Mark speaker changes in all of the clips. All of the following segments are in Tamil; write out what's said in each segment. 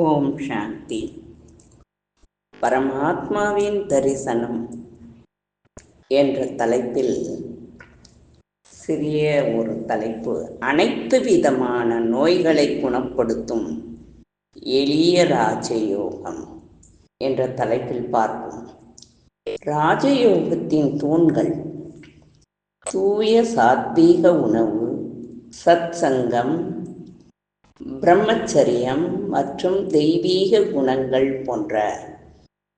Speaker 1: ஓம் சாந்தி. பரமாத்மாவின் தரிசனம் என்ற தலைப்பில் சிறிய ஒரு தலைப்பு. அனைத்து விதமான நோய்களை குணப்படுத்தும் எளிய ராஜயோகம் என்ற தலைப்பில் பார்ப்போம். ராஜயோகத்தின் தூண்கள் தூய சாத்வீக உணவு சத் சங்கம் பிரம்மச்சரியம் மற்றும் தெய்வீக குணங்கள் போன்ற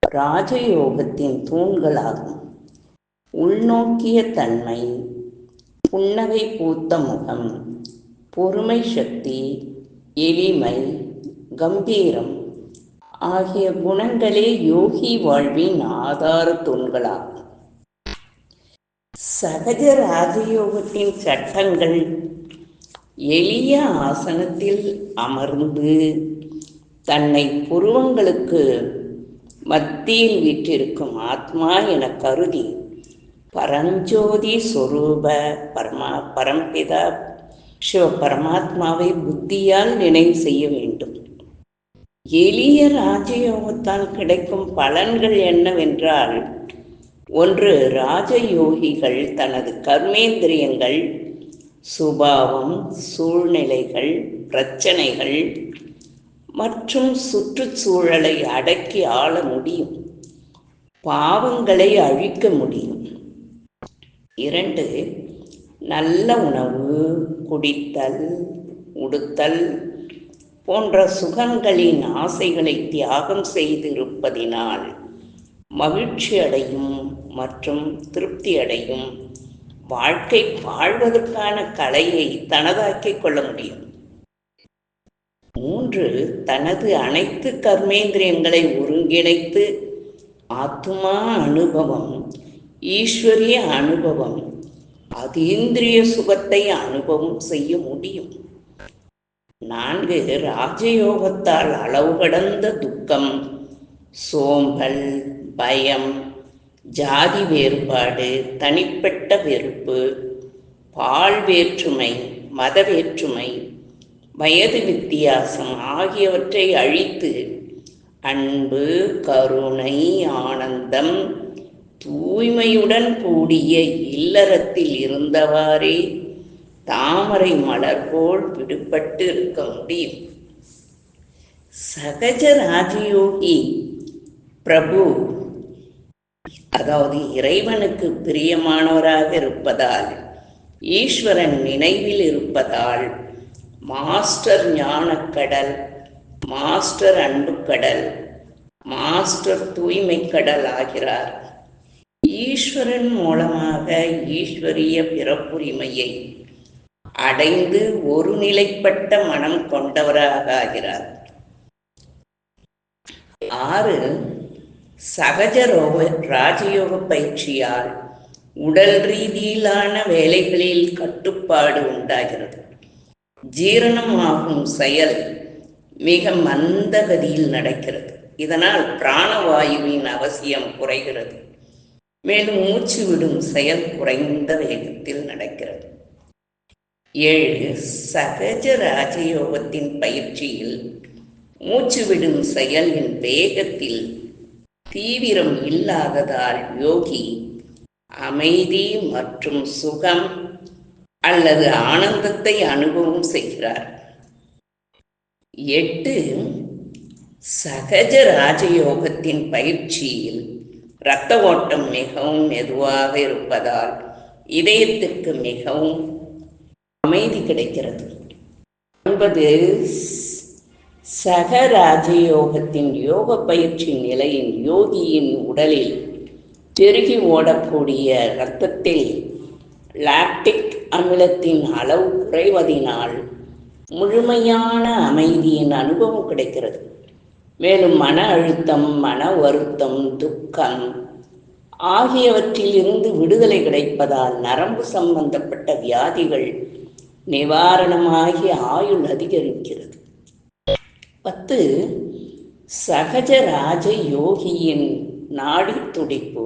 Speaker 1: ராஜயோகத்தின் தூண்களாகும். உள்நோக்கிய தன்மை புன்னகை பூத்த முகம் பொறுமை சக்தி எளிமை கம்பீரம் ஆகிய குணங்களே யோகி வாழ்வின் ஆதார தூண்களாகும். சகஜ ராஜயோகத்தின் சட்டங்கள் எளிய ஆசனத்தில் அமர்ந்து தன்னை புருவங்களுக்கு மத்தியில் விற்றிருக்கும் ஆத்மா என கருதி பரஞ்சோதி சொரூப பரமா பரம்பிதா சிவ பரமாத்மாவை புத்தியால் நினைவு செய்ய வேண்டும். எளிய ராஜயோகத்தால் கிடைக்கும் பலன்கள் என்னவென்றால் ஒன்று ராஜயோகிகள் தனது கர்மேந்திரியங்கள் சுபாவம் சூழ்நிலைகள் பிரச்சனைகள் மற்றும் சுற்றுச்சூழலை அடக்கி ஆள முடியும். பாவங்களை அழிக்க முடியும். இரண்டு நல்ல உணவு குடித்தல் உடுத்தல் போன்ற சுகங்களின் ஆசைகளை தியாகம் செய்திருப்பதினால் மகிழ்ச்சி அடையும் மற்றும் திருப்தி அடையும் வாழ்க்கை வாழ்வதற்கான கலையை தனதாக்கிக் கொள்ள முடியும். மூன்று தனது அனைத்து கர்மேந்திரியங்களை ஒருங்கிணைத்து ஆத்மா அனுபவம் ஈஸ்வரிய அனுபவம் அதீந்திரிய சுகத்தை அனுபவம் செய்ய முடியும். நான்கு ராஜயோகத்தால் அளவு கடந்த துக்கம் சோம்பல் பயம் ஜாதி வேறுபாடு தனிப்பட்ட வெறுப்பு பால் வேற்றுமை மத வேற்றுமை வயது வித்தியாசம் ஆகியவற்றை அழித்து அன்பு கருணை ஆனந்தம் தூய்மையுடன் கூடிய இல்லறத்தில் இருந்தவாறே தாமரை மலர் போல் விடுபட்டு இருக்க முடியும். சகஜ ராஜயோகி பிரபு அதாவது இறைவனுக்கு பிரியமானவராக இருப்பதால் ஈஸ்வரன் நினைவில் இருப்பதால் மாஸ்டர் ஞானக்கடல் மாஸ்டர் அன்புக்கடல் மாஸ்டர் தூய்மை கடல் ஆகிறார். ஈஸ்வரன் மூலமாக ஈஸ்வரிய பிறப்புரிமையை அடைந்து ஒரு நிலைப்பட்ட மனம் கொண்டவராக ஆகிறார். ஆறு சகஜ ராஜயோக பயிற்சியால் உடல் ரீதியிலான வேலைகளில் கட்டுப்பாடு உண்டாகிறது. ஜீரணமாகும் செயல் மிக மந்த கதியில் நடக்கிறது. இதனால் பிராணவாயுவின் அவசியம் குறைகிறது. மேலும் மூச்சு விடும் செயல் குறைந்த வேகத்தில் நடக்கிறது. ஏழு சகஜ ராஜயோகத்தின் பயிற்சியில் மூச்சு விடும் செயலின் வேகத்தில் தீவிரம் இல்லாததால் யோகி அமைதி மற்றும் சுகம் அல்லது ஆனந்தத்தை அனுபவம் செய்கிறார். எட்டு சகஜ ராஜயோகத்தின் பயிற்சியில் இரத்த ஓட்டம் மிகவும் மெதுவாக இருப்பதால் இதயத்திற்கு மிகவும் அமைதி கிடைக்கிறது. ஒன்பது சக ராஜயோகத்தின் யோக பயிற்சி நிலையின் யோகியின் உடலில் பெருகி ஓடக்கூடிய இரத்தத்தில் லாக்டிக் அமிலத்தின் அளவு குறைவதினால் முழுமையான அமைதியின் அனுபவம் கிடைக்கிறது. மேலும் மன அழுத்தம் மன வருத்தம் துக்கம் ஆகியவற்றில் இருந்து விடுதலை கிடைப்பதால் நரம்பு சம்பந்தப்பட்ட வியாதிகள் நிவாரணமாகி ஆயுள் அதிகரிக்கிறது. பத்து சகஜ ராஜ யோகியின் நாடி துடிப்பு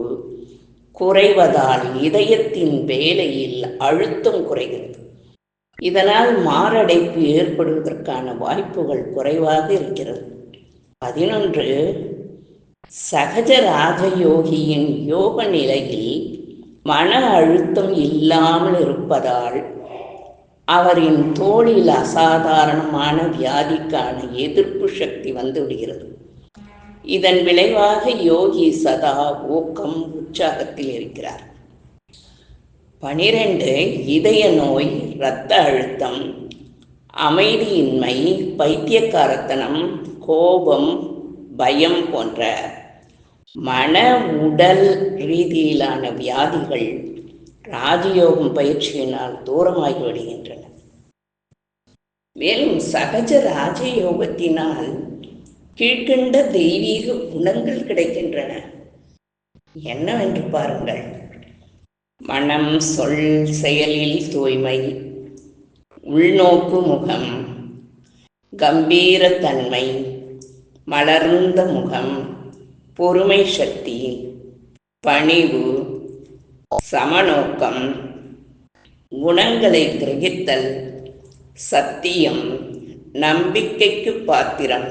Speaker 1: குறைவதால் இதயத்தின் வேலையில் அழுத்தம் குறைகிறது. இதனால் மாரடைப்பு ஏற்படுவதற்கான வாய்ப்புகள் குறைவாக இருக்கிறது. பதினொன்று சகஜ ராஜயோகியின் யோக நிலையில் மன அழுத்தம் இல்லாமல் இருப்பதால் அவரின் தோளில் அசாதாரணமான வியாதிக்கான எதிர்ப்பு சக்தி வந்துவிடுகிறது. இதன் விளைவாக யோகி சதா ஊக்கம் உற்சாகத்தில் இருக்கிறார். பனிரெண்டு இதய நோய் இரத்த அழுத்தம் அமைதியின்மை பைத்தியக்காரத்தனம் கோபம் பயம் போன்ற மன உடல் ரீதியிலான வியாதிகள் ராஜயோகம் பயிற்சியினால் தூரமாகி விடுகின்றன. மேலும் சகஜ ராஜயோகத்தினால் கீழ்கண்ட தெய்வீக குணங்கள் கிடைக்கின்றன. என்னவென்று பாருங்கள். மனம் சொல் செயலில் தூய்மை உள்நோக்கு முகம் கம்பீரத்தன்மை மலர்ந்த முகம் பொறுமை சக்தி பணிவு சமநோக்கம். குணங்களை கிரகித்தல் சத்தியம் நம்பிக்கைக்கு பாத்திரம்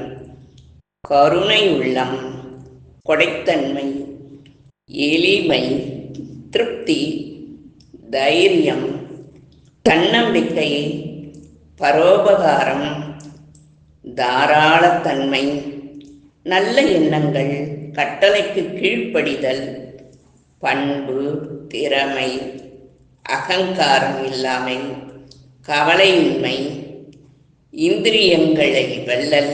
Speaker 1: கருணை உள்ளம் கொடைத்தன்மை எளிமை திருப்தி தைரியம் தன்னம்பிக்கை பரோபகாரம் தாராளத்தன்மை நல்ல எண்ணங்கள் கட்டளைக்கு கீழ்ப்படிதல் பண்பு திறமை அகங்காரம் இல்லாமை கவலையின்மை இந்திரியங்களை வெல்லல்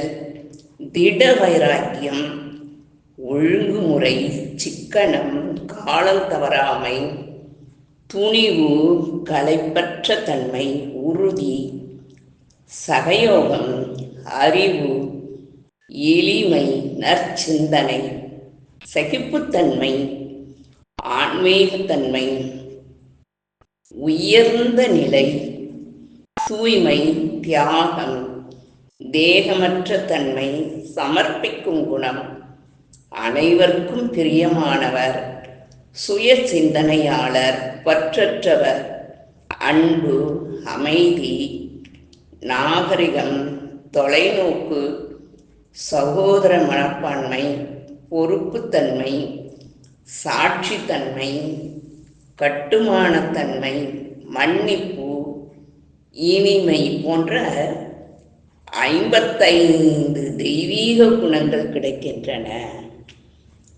Speaker 1: திட வைராக்கியம் ஒழுங்குமுறை சிக்கனம் காலம் தவறாமை துணிவு களைப்பற்ற தன்மை உறுதி சகயோகம் அறிவு எளிமை நற்சிந்தனை சகிப்புத்தன்மை ஆன்மீகத்தன்மை உயர்ந்த நிலை தூய்மை தியாகம் தேகமற்ற தன்மை சமர்ப்பிக்கும் குணம் அனைவருக்கும் பிரியமானவர் சுய சிந்தனையாளர் பற்றற்றவர் அன்பு அமைதி நாகரிகம் தொலைநோக்கு சகோதர மனப்பான்மை பொறுப்புத்தன்மை சாட்சித்தன்மை கட்டுமானத்தன்மை மன்னிப்பு இனிமை போன்ற ஐம்பத்தைந்து தெய்வீக குணங்கள் கிடைக்கின்றன.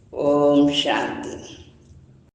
Speaker 1: ஓம் சாந்தி.